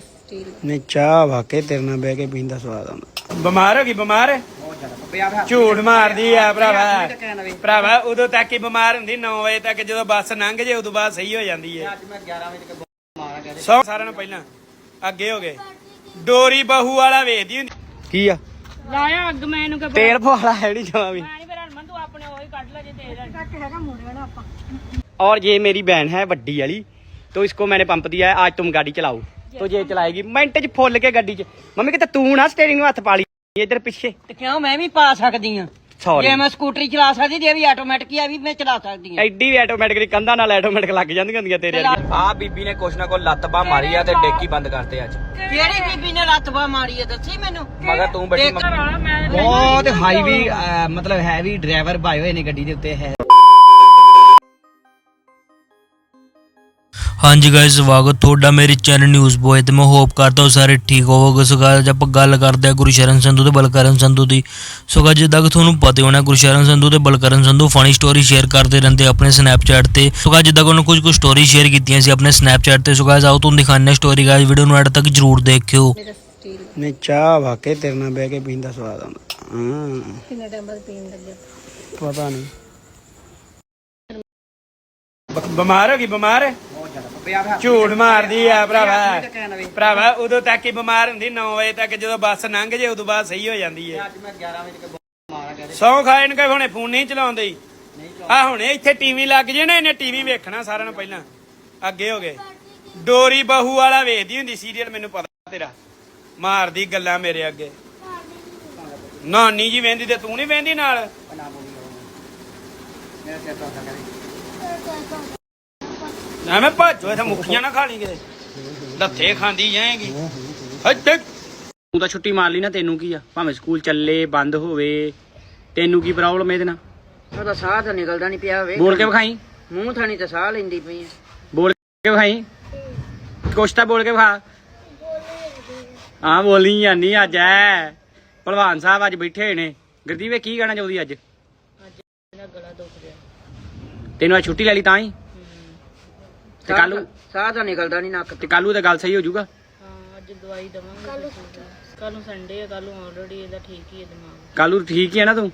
Steel ਨੇ ਚਾਹ ਵਾਕੇ ਤੇਰੇ ਨਾਲ ਬਹਿ ਕੇ ਪੀਂਦਾ ਸਵਾਦ ਆਉਂਦਾ ਬਿਮਾਰ ਹੋ ਗਈ ਬਿਮਾਰ ਝੂਠ ਮਾਰਦੀ ਆ ਭਰਾਵਾ ਭਰਾਵਾ ਉਦੋਂ ਤੱਕ ਹੀ ਬਿਮਾਰ ਹੁੰਦੀ 9 ਵਜੇ ਤੱਕ ਜਦੋਂ ਬੱਸ ਲੰਘ ਜੇ ਉਦੋਂ ਬਾਅਦ ਸਹੀ ਹੋ ਜਾਂਦੀ ਹੈ ਅੱਜ ਮੈਂ 11 ਵਜੇ ਤੱਕ ਬਿਮਾਰ ਆ ਗਿਆ ਸੌ ਸਾਰਿਆਂ ਨੂੰ ਪਹਿਲਾਂ ਅੱਗੇ ਹੋ ਗਏ ਡੋਰੀ ਬਹੂ ਵਾਲਾ ਵੇਖਦੀ ਹੁੰਦੀ ਕੀ ਆ ਲਾਇਆ ਅੱਗ ਮੈਂ ਇਹਨੂੰ ਕਿ ਤੇਲ ਪਵਾਲਾ ਹੈ ਨਹੀਂ ਜਮਾ ਵੀ ਪਾਣੀ ਫਿਰ ਹਰਮਨ ਤੂੰ ਆਪਣੇ ਉਹੀ ਕੱਢ ਲੈ ਜੇ ਤੇਲ ਕੱਟ ਹੈਗਾ ਮੁੰਡੇ ਨਾ ਆਪਾਂ और ये मेरी बहन है बड्डी वाली तो इसको मैंने पंप दिया है आज तुम गाड़ी चलाओ ਤੋ ਜੇ ਚਲਾਏਗੀ ਮਿੰਟ 'ਚ ਫੁੱਲ ਕੇ ਗੱਡੀ 'ਚ। ਮੰਮੀ ਕਿਤੇ ਤੂੰ ਨਾ ਸਟੀਅਰਿੰਗ ਨੂੰ ਹੱਥ ਪਾ ਲਈ ਇੱਧਰ ਪਿੱਛੇ। ਤੇ ਕਿਉਂ ਮੈਂ ਵੀ ਪਾ ਸਕਦੀ ਆ ਸੌਰੀ ਜੇ ਮੈਂ ਸਕੂਟਰੀ ਚਲਾ ਸਕਦੀ ਤੇ ਵੀ ਆਟੋਮੈਟਿਕ ਆ ਵੀ ਮੈਂ ਚਲਾ ਸਕਦੀ ਆ ਐਡੀ ਵੀ ਆਟੋਮੈਟਿਕਲੀ ਕੰਧਾਂ ਨਾਲ ਆਟੋਮੈਟਿਕ ਲੱਗ ਜਾਂਦੀਆਂ ਹੁੰਦੀਆਂ ਤੇਰੇ ਵਾਲੀ ਆ ਬੀਬੀ ਨੇ ਕੁਛ ਨਾ ਕੋ ਲੱਤ ਬਾਹ ਮਾਰੀ ਆ ਤੇ ਡੇਕੀ ਬੰਦ ਕਰਤੇ ਅੱਜ। ਕਿਹੜੀ ਬੀਬੀ ਨੇ ਲੱਤ ਬਾਹ ਮਾਰੀ ਆ ਦੱਸੀ ਮੈਨੂੰ? ਮਗਰ ਤੂੰ ਬੜੀ ਮ- ਬਹੁਤ ਹਾਈਵੇ ਮਤਲਬ ਹੈਵੀ ਡਰਾਈਵਰ ਭਾਈ ਹੋਏ ਨੇ ਗੱਡੀ ਦੇ ਉੱਤੇ ਹੈ ਹਾਂਜੀ ਗਾਇਸ ਸਵਾਗਤ ਤੁਹਾਡਾ ਮੇਰੇ ਚੈਨਲ ਨਿਊਜ਼ ਬੋਏ ਤੇ। ਮੈਂ ਹੋਪ ਕਰਦਾ ਹਾਂ ਸਾਰੇ ਠੀਕ ਹੋਵੋਗੇ। ਸੋ guys, ਆਪਾਂ ਗੱਲ ਕਰਦੇ ਹਾਂ ਗੁਰਸ਼ਰਨ ਸੰਧੂ ਤੇ ਬਲਕਰਨ ਸੰਧੂ ਦੀ। ਸੋ guys, ਜਿੱਦਾਂ ਕਿ ਤੁਹਾਨੂੰ ਪਤਾ ਹੀ ਹੋਣਾ ਗੁਰਸ਼ਰਨ ਸੰਧੂ ਤੇ Balkaran Sandhu funny story share ਕਰਦੇ ਰਹਿੰਦੇ ਆਪਣੇ ਸਨੈਪਚੈਟ ਤੇ। ਸੋ guys, ਜਿੱਦਾਂ ਕਿ ਉਹਨਾਂ ਕੁਝ ਕੁ ਸਟੋਰੀ ਸ਼ੇਅਰ ਕੀਤੀਆਂ ਸੀ ਆਪਣੇ ਸਨੈਪਚੈਟ ਤੇ। ਸੋ guys, ਆਓ ਤੁਹਾਨੂੰ ਦਿਖਾਉਂਦੇ ਹਾਂ ਸਟੋਰੀ ਗਾਇਸ ਵੀਡੀਓ ਨੂੰ ਐਡ ਤੱਕ ਜਰੂਰ ਦੇਖਿਓ। ਨੇ ਚਾਹ ਵਾਕੇ ਤੇਰੇ ਨਾਲ ਬਹਿ ਕੇ ਪੀਂਦਾ ਸਵਾਦ ਆਉਂਦਾ। ਹਾਂ। ਕਿੰਨਾ ਟਾਈਮ ਬਾਅਦ ਪੀਣ ਲੱਗਿਆ ਪਤਾ ਨਹੀਂ। ਬਿਮਾਰ ਹੋ ਗਈ ਬਿਮਾਰ? ਝੂਠ ਮਾਰਦੀ ਆ ਭਰਾਵਾ। ਭਰਾਵਾ ਉਦੋਂ ਤੱਕ ਹੀ ਬਿਮਾਰ ਹੁੰਦੀ 9 ਵਜੇ ਤੱਕ ਜਦੋਂ ਬੱਸ ਲੰਘ ਜੇ ਉਦੋਂ ਬਾਅਦ ਸਹੀ ਹੋ ਜਾਂਦੀ ਹੈ ਅੱਜ ਮੈਂ 11 ਵਜੇ ਤੱਕ ਬਿਮਾਰ ਆ ਗਿਆ ਸੌ ਖਾਏ ਨੂੰ ਕਹੇ ਹੁਣੇ ਫੋਨ ਨਹੀਂ ਚਲਾਉਂਦੇ। ਆ ਹੁਣੇ ਇੱਥੇ ਟੀਵੀ ਲੱਗ ਜੇ ਨਾ ਇਹਨੇ ਟੀਵੀ ਵੇਖਣਾ ਸਾਰਿਆਂ ਨੂੰ ਪਹਿਲਾਂ। ਅੱਗੇ ਹੋ ਗਏ। ਡੋਰੀ ਬਹੂ ਵਾਲਾ ਵੇਖਦੀ ਹੁੰਦੀ ਸੀਰੀਅਲ ਮੈਨੂੰ ਪਤਾ ਤੇਰਾ। ਮਾਰਦੀ ਗੱਲਾਂ ਮੇਰੇ ਅੱਗੇ। ਨਾਨੀ ਜੀ ਵੇਂਦੀ ਤੇ ਤੂੰ ਨਹੀਂ ਵੇਂਦੀ ਨਾਲ? ਮੇਰਾ ਸਿਰ ਤੋਂ ਕਰੇ। ਐਵੇਂ ਭਾਜੋ ਇੱਥੇ ਮੁੱਖੀਆਂ ਨਾ ਖਾ ਲਈ ਕਿਤੇ। ਲੱਥੇ ਖਾਂਦੀ ਜਾਏਗੀ। ਹੱਟ ਤੂੰ ਤਾਂ ਛੁੱਟੀ ਮਾਰ ਲਈ ਨਾ ਤੈਨੂੰ ਕੀ ਆ? ਭਾਵੇਂ ਸਕੂਲ ਚੱਲੇ ਬੰਦ ਹੋਵੇ ਤੈਨੂੰ ਕੀ ਪ੍ਰੋਬਲਮ ਇਹਦੇ ਨਾਲ? ਉਹਦਾ ਸਾਹ ਤਾਂ ਨਿਕਲਦਾ ਨਹੀਂ ਪਿਆ ਵੇ। ਬੋਲ ਕੇ ਵਿਖਾਈ। ਮੂੰਹ ਥਾਣੀ ਤੇ ਸਾਹ ਲੈਂਦੀ ਪਈ ਆ। ਬੋਲ ਕੇ ਵਿਖਾਈ। ਕੁਛ ਤਾਂ ਬੋਲ ਕੇ ਵਿਖਾ। ਹਾਂ ਬੋਲੀ ਜਾਨੀ ਅੱਜ ਐ। ਭਲਵਾਨ ਸਾਹਿਬ ਅੱਜ ਬੈਠੇ ਹੋਏ ਨੇ। ਗੁਰਦੀਪ ਕੀ ਕਹਿਣਾ ਚਾਹੁੰਦੀ ਅੱਜ? ਮੇਰਾ ਗਲਾ ਦੁਖ ਰਿਹਾ। ਤੈਨੂੰ ਅੱਜ ਛੁੱਟੀ ਲੈ ਲਈ ਤਾਂ ਹੀ? ਤੇ ਕਾਲੂ ਸਾਹ ਤਾਂ ਨਿਕਲਦਾ ਨਹੀਂ ਨੱਕ ਤੇ ਕਾਲੂ ਦਾ ਗੱਲ ਸਹੀ ਹੋ ਜਾਊਗਾ। ਹਾਂ ਅੱਜ ਦਵਾਈ ਦਵਾਂਗੇ ਕੱਲ ਨੂੰ ਸੰਡੇ ਹੈ ਕੱਲ ਆਲਰੇਡੀ ਇਹਦਾ ਠੀਕ ਹੀ ਹੈ ਦਿਮਾਗ। ਕਾਲੂ ਠੀਕ ਹੀ ਹੈ ਨਾ ਤੂੰ?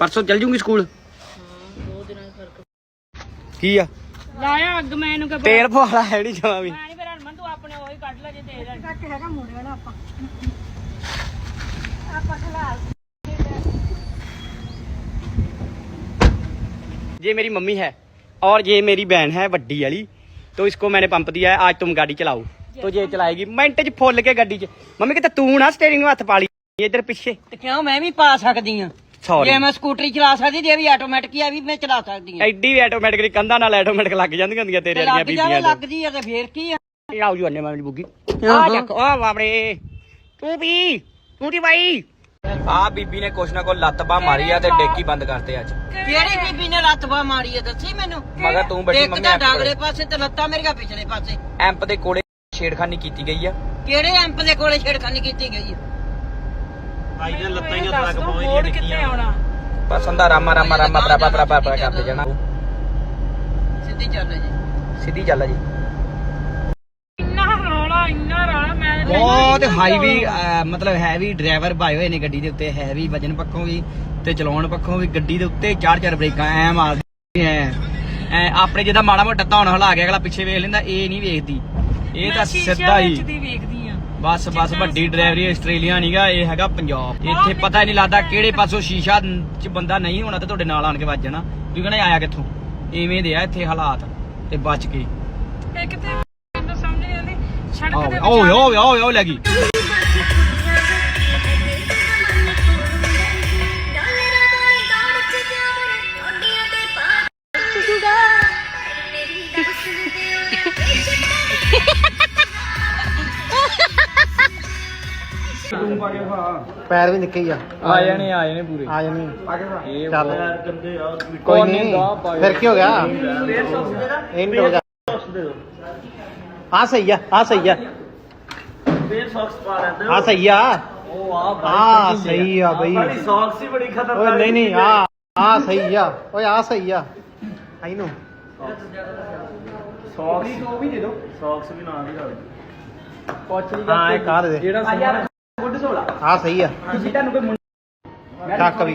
ਪਰਸੋਂ ਚੱਲ ਜੂਗੀ ਸਕੂਲ? ਹਾਂ ਦੋ ਦਿਨਾਂ ਦਾ ਫ਼ਰਕ ਕੀ ਆ? ਲਾਇਆ ਅੱਗ ਮੈਂ ਇਹਨੂੰ ਕਹ ਤੇਲ ਪਵਾਲਾ ਹੈ ਨਹੀਂ ਜਮਾ ਵੀ। ਮੈਂ ਨਹੀਂ ਤੂੰ ਆਪਣੇ ਉਹੀ ਕੱਢ ਲੈ ਜੇ ਤੇਲ ਕੱਟ ਹੈਗਾ ਮੁੰਡੇ ਵਾਲਾ ਆਪਾਂ। ਜੇ ਮੇਰੀ ਮੰਮੀ ਹੈ और ये मेरी बहन है बड्डी वाली तो इसको मैंने पंप दिया है आज तुम गाड़ी चलाओ तो ये चलाएगी मिनट च फुल के गड्डी च मम्मी कहते तू ना स्टेरिंग में हथ पा ली इधर पीछे ਤੇ ਕਿਉਂ ਮੈਂ ਵੀ ਪਾ ਸਕਦੀ ਆ ਸੌਰੀ ਜੇ ਮੈਂ ਸਕੂਟਰੀ ਚਲਾ ਸਕਦੀ ਜੇ ਵੀ ਆਟੋਮੈਟਿਕ ਆ ਵੀ ਮੈਂ ਚਲਾ ਸਕਦੀ ਆ ਐਡੀ ਵੀ ਆਟੋਮੈਟਿਕਲੀ ਕੰਧਾਂ ਨਾਲ ਆਟੋਮੈਟਿਕ ਲੱਗ ਜਾਂਦੀਆਂ ਹੁੰਦੀਆਂ ਤੇਰੇ ਵਾਲੀਆਂ ਲੱਗ ਜਾਵੇ ਬੀਬੀਆਂ ਲੱਗ ਜੀ ਆ ਤੇ ਫੇਰ ਕੀ ਆ ਦੇ ਆਓ ਜੀ ਅੰਨੇ ਮਾਮੀ ਬੁੱਗੀ ਆ ਦੇਖ ਆ ਬਾਬਰੇ ਤੂੰ ਵੀ ਤੂੰ ਦੀ ਬਾਈ ਆ ਬੀਬੀ ਨੇ ਕੁਛ ਨਾ ਕੋ ਲੱਤ ਬਾ ਮਾਰੀ ਆ ਤੇ ਡੇਕੀ ਬੰਦ ਕਰਤੇ ਅੱਜ। ਕਿਹੜੀ ਬੀਬੀ ਨੇ ਲੱਤ ਬਾਹ ਮਾਰੀ ਆ ਦੱਸੀ ਮੈਨੂੰ? ਮਗਰ ਤੂੰ ਬੈਠੀ ਇੱਕ ਮੰਮੀ ਕੋਲੇ। ਡਾਗਲੇ ਪਾਸੇ ਤੇ ਲੱਤਾਂ ਮੇਰੀਆਂ ਪਿਛਲੇ ਪਾਸੇ। ਐਂਪ ਦੇ ਕੋਲੇ ਛੇੜਖਾਨੀ ਕੀਤੀ ਗਈ ਆ। ਕਿਹੜੇ ਐਂਪ ਦੇ ਕੋਲੇ ਛੇੜਖਾਨੀ ਕੀਤੀ ਗਈ ਆ? ਆਈਆਂ ਲੱਤਾਂ ਹੀ ਤੱਕ ਪਹੁੰਚਦੀਆਂ ਕਿੱਥੇ ਆਉਣਾ? ਬਸ ਹੁੰਦਾ ਰਾਮਾ ਰਾਮਾ ਰਾਮਾ ਬਰਾਬਾ ਬਰਾਬਾ ਬਰਾਬਾ ਕਰਦੇ ਜਾਣਾ। ਸਿੱਧੀ ਚੱਲ ਜੀ। ਸਿੱਧੀ ਚੱਲ ਜੀ ਇੰਨਾ ਰੌਲਾ ਇੰਨਾ ਰੌਲਾ ਮੈਂ ਬਹੁਤ ਹਾਈਵੇ ਮਤਲਬ ਹੈਵੀ ਡਰਾਈਵਰ ਭਾਏ ਹੋਏ ਨੇ ਗੱਡੀ ਦੇ ਉੱਤੇ ਹੈਵੀ ਵਜਨ ਪੱਖੋਂ ਵੀ ਤੇ ਚਲਾਉਣ ਪੱਖੋਂ ਵੀ ਗੱਡੀ ਦੇ ਉੱਤੇ ਚਾਰ ਚਾਰ ਬ੍ਰੇਕਾਂ ਐ ਮਾਰਦੀ ਐ ਐ ਆਪਣੇ ਜਿਹਦਾ ਮਾੜਾ ਮੋਟਾ ਧੌਣ ਹਿਲਾ ਕੇ ਅਗਲਾ ਪਿੱਛੇ ਵੇਖ ਲੈਂਦਾ ਇਹ ਨਹੀਂ ਵੇਖਦੀ। ਇਹ ਤਾਂ ਸਿੱਧਾ ਹੀ ਬਸ ਬਸ ਵੱਡੀ ਡਰਾਈਵਰੀ ਆਸਟ੍ਰੇਲੀਆ ਨਹੀਂਗਾ ਇਹ ਹੈਗਾ ਪੰਜਾਬ। ਇੱਥੇ ਪਤਾ ਹੀ ਨਹੀਂ ਲੱਗਦਾ ਕਿਹੜੇ ਪਾਸੋਂ ਸ਼ੀਸ਼ਾ ਚ ਬੰਦਾ ਨਹੀਂ ਹੋਣਾ ਤੇ ਤੁਹਾਡੇ ਨਾਲ ਆਣ ਕੇ ਵੱਜ ਜਾਣਾ। ਤੁਸੀਂ ਕਹਿੰਦੇ ਆਇਆ ਕਿੱਥੋਂ? ਐਵੇਂ ਦੇ ਆ ਇੱਥੇ ਹਾਲਾਤ ਤੇ ਬਚ ਕੇ ਇੱਕ ਤੇ ਮੈਨੂੰ ਸਮਝ ਨਹੀਂ ਆਉਂਦੀ ਆਓ ਦੇ ਓਏ ਓਏ ਓਏ ਓਏ ਲੱਗੀ ਪੈਰ ਵੀ ਨਿੱਕੇ ਹੀ ਆ। ਆ ਜਾਣੇ ਆ ਜਾਣੇ ਪੂਰੇ। ਆ ਜਾਣੀ। ਇਹ ਚੱਲ। ਕੋਈ ਕੋਈ ਨਹੀਂ। ਦਾ ਫਿਰ ਕੀ ਹੋ ਗਿਆ? ਇਹ ਨਹੀਂ ਹੋ ਗਿਆ। ਆ ਸਹੀ ਆ ਆ ਸਹੀ ਆ। ਆ ਸਹੀ ਆ। ਆ ਸਹੀ ਆ ਬਈ। ਸੌਕਸ ਹੀ ਬੜੀ ਓਏ ਨਹੀਂ ਨਹੀਂ ਆ ਆ ਸਹੀ ਆ। ਓਏ ਆ ਸਹੀ ਆ। ਆਈ ਨੂੰ ਸੌਕਸ ਵੀ ਦੇ ਦੋ। ਸੌਕਸ ਵੀ ਨਾਲ ਹੀ ਹਾਂ ਇੱਕ ਆ ਦੇ ਦੇ। ਜਿਹੜਾ ਗੁੱਡ ਸੋਲਾ ਹਾਂ ਸਹੀ ਆ। ਤੁਸੀਂ ਤੁਹਾਨੂੰ ਕੋਈ ਚੱਕ ਵੀ।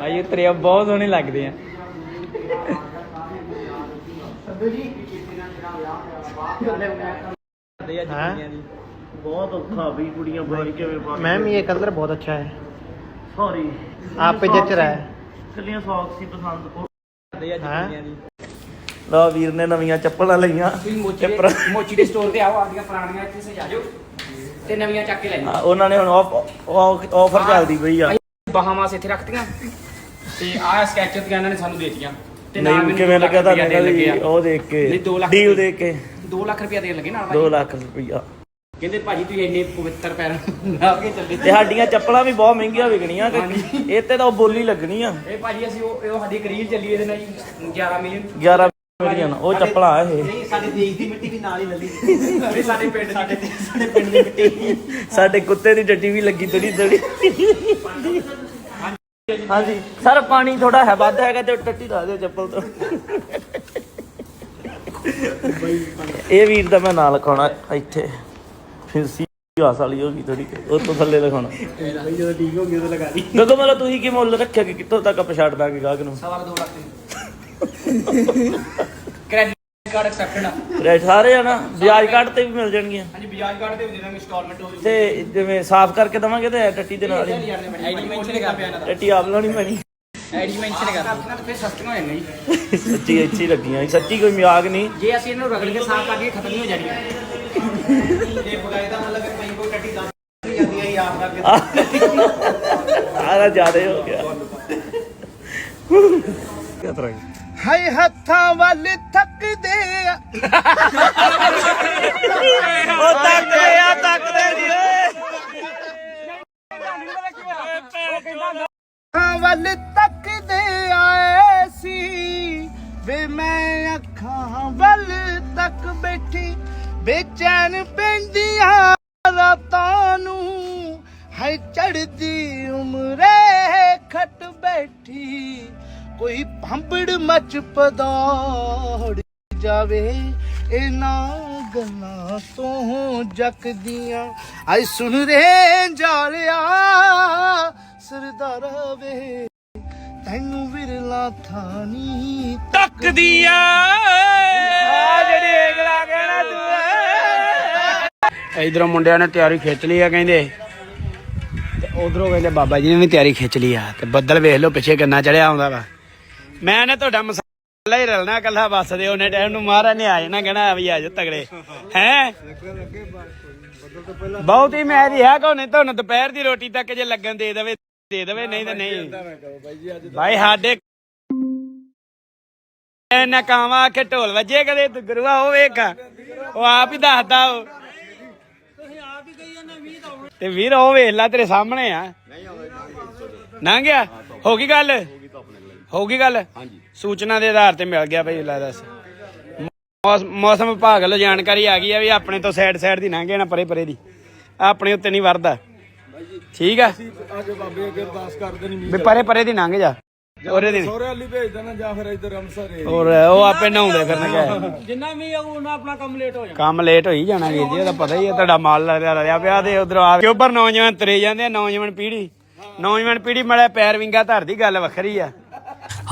ਆਏ ਤੇਰੇ ਬਹੁਤ ਸੋਹਣੇ ਲੱਗਦੇ ਆ ਹਾਂ ਬਹੁਤ ਔਖਾ ਵੀ ਕੁੜੀਆਂ ਬਾਹਰ ਕਿਵੇਂ ਪਾ मैम ये कलर बहुत अच्छा है ਸੌਰੀ आप पे जच रहा है ਕੱਲੀਆਂ ਸੌਕਸ ਹੀ ਪਸੰਦ ਉਹ हाँ ਲਾ ਵੀਰ ਨੇ ਨਵੀਆਂ ਚੱਪਲਾਂ ਲਈਆਂ। ਚੱਪਲਾਂ। ਮੋਚੀ ਦੇ ਸਟੋਰ ਤੇ ਆਓ ਆਪਦੀਆਂ ਪੁਰਾਣੀਆਂ ਇੱਥੇ ਸਜਾ ਜਾਓ ਤੇ ਨਵੀਆਂ ਚੱਕ ਕੇ ਲੈ ਹਾਂ, ਉਹਨਾਂ ਨੇ ਹੁਣ ਆਫਰ ਚੱਲਦੀ ਪਈ ਆ। ਬਹਾਮਾਸ ਇੱਥੇ ਰੱਖਤੀਆਂ ਤੇ ਆਹ ਸਕੈਚਰ ਦੀਆਂ ਇਹਨਾਂ ਨੇ ਸਾਨੂੰ ਦੇਤੀਆਂ ਨਹੀਂ ਕਿਵੇਂ ਦੋ ਲੱਗਾ ਤੁਹਾਨੂੰ। ਉਹ ਦੇਖ ਕੇ। ਨਹੀਂ, ਦੋ ਲੱਖ ਡੀਲ। ਦੇਖ ਕੇ। 2 ਲੱਖ ਰੁਪਇਆ ਦੇਣ ਲੱਗੇ ਨਾਲ 2 ਭਾਜੀ। ਲੱਖ ਰੁਪਈਆ। ਕਹਿੰਦੇ ਭਾਜੀ ਤੁਸੀਂ ਇੰਨੇ ਪਵਿੱਤਰ ਪੈਰ ਲਾ ਕੇ ਚੱਲੇ। ਤੇ ਸਾਡੀਆਂ ਚੱਪਲਾਂ ਵੀ ਬਹੁਤ ਮਹਿੰਗੀਆਂ ਵਿਕਣੀਆਂ ਕਿ ਇਹ ਤੇ ਤਾਂ ਉਹ ਬੋਲੀ ਲੱਗਣੀ ਆ ਇਹ ਭਾਜੀ ਅਸੀਂ ਉਹ ਸਾਡੀ ਗਰੀਲ ਚੱਲੀ ਇਹਦੇ ਨਾਲ ਜੀ 11 ਮਿਲੀਅਨ 11 ਉਹ ਚੱਪਲਾਂ ਇਹ। ਮਿੱਟੀ ਵੀ ਨਾਲ ਹੀ ਲੱਲੀ ਸਾਡੇ ਪਿੰਡ ਸਾਡੇ ਸਾਡੇ ਪਿੰਡ ਦੀ ਮਿੱਟੀ। ਸਾਡੇ ਕੁੱਤੇ ਦੀ ਡੱਡੀ ਵੀ ਲੱਗੀ ਤੇਰੀ ਤੇਰੀ ਹਾਂਜੀ ਸਰ ਪਾਣੀ ਥੋੜਾ ਹੈ ਵੱਧ ਹੈਗਾ ਤੇ ਟੱਟੀ ਲਾ ਦਿਓ ਚੱਪਲ ਤੋਂ। ਇਹ ਵੀਰ ਦਾ ਮੈਂ ਨਾਂ ਲਿਖਾਉਣਾ ਇੱਥੇ। ਫਿਰ ਸੀ ਹਾਸ ਵਾਲੀ ਹੋ ਗਈ ਥੋੜੀ ਉਹ ਤੋਂ ਥੱਲੇ ਲਿਖਾਉਣਾ। ਬਈ ਜਦੋਂ ਠੀਕ ਹੋ ਗਿਆ ਤਾਂ ਲਗਾ ਦੀ ਗੱਗੋ ਮਤਲਬ ਤੁਸੀਂ ਕੀ ਮੁੱਲ ਰੱਖਿਆ ਕਿ ਕਿੱਥੋਂ ਤੱਕ ਪਛਾੜ ਦਾਂਗੇ ਗਾਹਕ ਨੂੰ? ਸਵਾ 2 ਲੱਖ। ਕਾਰਡ ਐਕਸੈਪਟਡ ਆ ਰੈ ਸਾਰੇ ਆ ਨਾ ਵਿਆਜ ਕਾਰਡ ਤੇ ਵੀ ਮਿਲ ਜਾਣਗੀਆਂ। ਹਾਂਜੀ ਬਜਾਜ ਕਾਰਡ ਤੇ ਵੀ ਦੇ ਦਾਂਗੇ ਇੰਸਟਾਲਮੈਂਟ ਹੋ ਜੂਗੀ ਤੇ ਜਿਵੇਂ ਸਾਫ਼ ਕਰਕੇ ਦਵਾਂਗੇ ਤੇ ਟੱਟੀ ਦੇ ਨਾਲ ਹੀ। ਟੱਟੀ ਆਪ ਲਾਉਣੀ ਪੈਣੀ। ਆਈਡੀ ਮੈਂਸ਼ਨ ਕਰ ਆਪਣਾ ਤਾਂ ਫਿਰ ਸਸਤੀਆਂ ਹੋ ਜਾਂਦੀਆਂ ਸੱਚੀ ਅੱਛੀ ਲੱਗੀਆਂ ਸੱਚੀ ਕੋਈ ਮਜ਼ਾਕ ਨਹੀਂ। ਜੇ ਅਸੀਂ ਇਹਨੂੰ ਰਗੜ ਕੇ ਸਾਫ਼ ਕਰ ਖਤਮ ਹੋ ਜਾਣੀ। ਜੇ ਬਗਾਇ ਦਾ ਮਤਲਬ ਕਿ ਕੋਈ ਟੱਟੀ ਦੱਸ ਨਹੀਂ ਜਾਂਦੀ ਹੈ ਯਾਦ ਕਰਕੇ ਆਹ। ਜ਼ਿਆਦਾ ਹੋ ਗਿਆ। ਕਿਆ ਤਰ੍ਹਾਂ ਹਾਏ ਹੱਥਾਂ ਵੱਲ ਥੱਕਦੇ ਆ। ਉਹ ਤੱਕਦੇ ਆ ਤੱਕਦੇ ਜੀ। ਅੱਖਾਂ ਵੱਲ ਤੱਕਦੇ ਆਏ ਸੀ ਵੇ ਮੈਂ ਅੱਖਾਂ ਵੱਲ ਤੱਕ ਬੈਠੀ ਬੇਚੈਨ ਪੈਂਦੀਆਂ ਰਾਤਾਂ ਨੂੰ। ਹੈ ਚੜਦੀ ਉਮਰੇ ਖਟ ਬੈਠੀ ਕੋਈ ਭੰਬੜ ਮਚ ਪਦਾੜ ਜਾਵੇ ਇਹਨਾਂ ਗੱਲਾਂ ਤੋਂ ਜਕਦੀਆਂ। ਆਈ ਸੁਣ ਰੇ ਜਾਲਿਆ ਸਰਦਾਰਾ ਵੇ ਤੈਨੂੰ ਵਿਰਲਾ ਥਾਨੀ ਤੱਕਦੀਆਂ। ਆ ਜਿਹੜੀ ਅਗਲਾ ਕਹਿਣਾ ਤੂੰ। ਇਧਰੋਂ ਮੁੰਡਿਆਂ ਨੇ ਤਿਆਰੀ ਖਿੱਚ ਲਈ ਆ ਕਹਿੰਦੇ। ਤੇ ਉਧਰੋਂ ਕਹਿੰਦੇ ਬਾਬਾ ਜੀ ਨੇ ਵੀ ਤਿਆਰੀ ਖਿੱਚ ਲਈ ਆ। ਤੇ ਬੱਦਲ ਵੇਖ ਲਓ ਪਿੱਛੇ ਕਿੰਨਾ ਚੜਿਆ ਆਉਂਦਾ ਵਾ। ਮੈਂ ਨਾ ਤੁਹਾਡਾ ਮਸਾਲਾ ਹੀ ਰਲਣਾ ਕੱਲਾ ਬੱਸ ਦੇ, ਉਹਨੇ ਟਾਈਮ ਨੂੰ ਮਹਾਰਾਜ ਨੇ ਆ ਜਾਣਾ, ਕਹਿਣਾ ਵੀ ਆ ਜਾ ਤਗੜੇ। ਹੈ? ਬਹੁਤ ਹੀ ਮੈਂ ਰਿਹਾ ਕੋਨੇ ਤੁਹਾਨੂੰ ਦੁਪਹਿਰ ਦੀ ਰੋਟੀ ਤੱਕ ਜੇ ਲੱਗਣ ਦੇ ਦੇਵੇ ਦੇ ਦੇਵੇ, ਨਹੀਂ ਤਾਂ ਨਹੀਂ। ਭਾਈ ਸਾਡੇ ਐ ਨਕਾਵਾ ਕੇ ਢੋਲ ਵੱਜੇ ਕਦੇ, ਤੂੰ ਗੁਰੂਆ, ਉਹ ਵੇਖ। ਉਹ ਆਪ ਹੀ ਦੱਸਦਾ ਉਹ। ਤੇ ਵੀਰ, ਉਹ ਵੇਖ ਲੈ ਤੇਰੇ ਸਾਹਮਣੇ ਆ। ਨਾ ਗਿਆ? ਹੋ ਗਈ ਗੱਲ? ਹੋ ਗਈ ਗੱਲ? ਹਾਂਜੀ। ਸੂਚਨਾ ਦੇ ਆਧਾਰ ਤੇ ਮਿਲ ਗਿਆ ਭਾਈ ਲੈ ਦੱਸ। ਮੌਸ- ਮੌਸਮ ਵਿਭਾਗ ਵੱਲੋਂ ਜਾਣਕਾਰੀ ਆ ਗਈ ਆ ਵੀ ਆਪਣੇ ਤੋਂ ਸਾਈਡ ਸਾਈਡ ਦੀ ਲੰਘ ਜਾਣਾ ਪਰੇ ਪਰੇ ਦੀ। ਆਪਣੇ ਉੱਤੇ ਨਹੀਂ ਵਰਦਾ ਠੀਕ ਆ? ਅੱਜ ਬਾਬੇ ਅੱਗੇ ਅਰਦਾਸ ਕਰਦੇ ਨਹੀਂ ਵੀ ਪਰੇ ਪਰੇ ਦੀ ਲੰਘ ਜਾ। ਉਹਦੇ ਦੀ ਸੋਰੇ ਵਾਲੀ ਭੇਜ ਦੇਣਾ ਜਾਂ ਫਿਰ ਇੱਧਰ ਅੰਮ੍ਰਿਤਸਰ ਏ ਔਰ ਉਹ ਆਪੇ ਨਹਾਉਂਦੇ ਫਿਰਨਗੇ ਜਿੰਨਾ ਵੀ ਉਹਨਾਂ ਆਪਣਾ ਕੰਮ ਲੇਟ ਹੋ ਕੰਮ ਲੇਟ ਹੋਈ ਜਾਣਾ ਵੀਰ ਜੀ ਉਹਦਾ ਪਤਾ ਹੀ ਹੈ ਤੁਹਾਡਾ ਮਾਲ ਲੱਗਿਆ ਰਿਹਾ ਪਿਆ ਤੇ ਉਧਰ ਆ ਕੇ ਉੱਪਰ ਨੌਜਵਾਨ ਤਰੇ ਜਾਂਦੇ ਆ ਨੌਜਵਾਨ ਪੀੜ੍ਹੀ। ਨੌਜਵਾਨ ਪੀੜ੍ਹੀ ਮਲੇ ਪੈਰ ਵਿੰਗਾ ਧਰਦੀ ਗੱਲ ਵੱਖਰੀ ਆ।